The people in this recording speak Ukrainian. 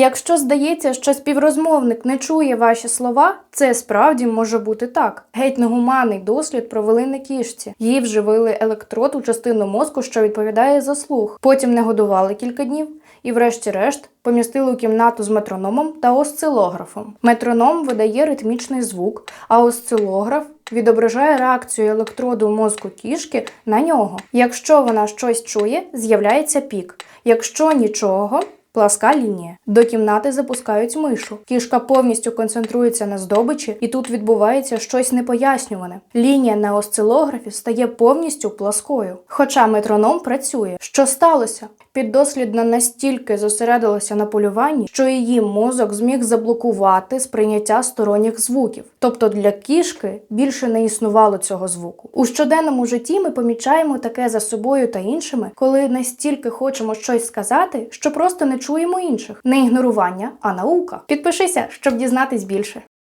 Якщо здається, що співрозмовник не чує ваші слова, це справді може бути так. Геть негуманний дослід провели на кішці. Їй вживили електрод у частину мозку, що відповідає за слух. Потім не годували кілька днів і, врешті-решт, помістили у кімнату з метрономом та осцилографом. Метроном видає ритмічний звук, а осцилограф відображає реакцію електроду мозку кішки на нього. Якщо вона щось чує, з'являється пік. Якщо нічого. Пласка лінія. До кімнати запускають мишу. Кішка повністю концентрується на здобичі, і тут відбувається щось непояснюване. Лінія на осцилографі стає повністю пласкою. Хоча метроном працює. Що сталося? Піддослідна настільки зосередилася на полюванні, що її мозок зміг заблокувати сприйняття сторонніх звуків. Тобто для кішки більше не існувало цього звуку. У щоденному житті ми помічаємо таке за собою та іншими, коли настільки хочемо щось сказати, що просто не чуємо інших. Не ігнорування, а наука. Підпишися, щоб дізнатись більше.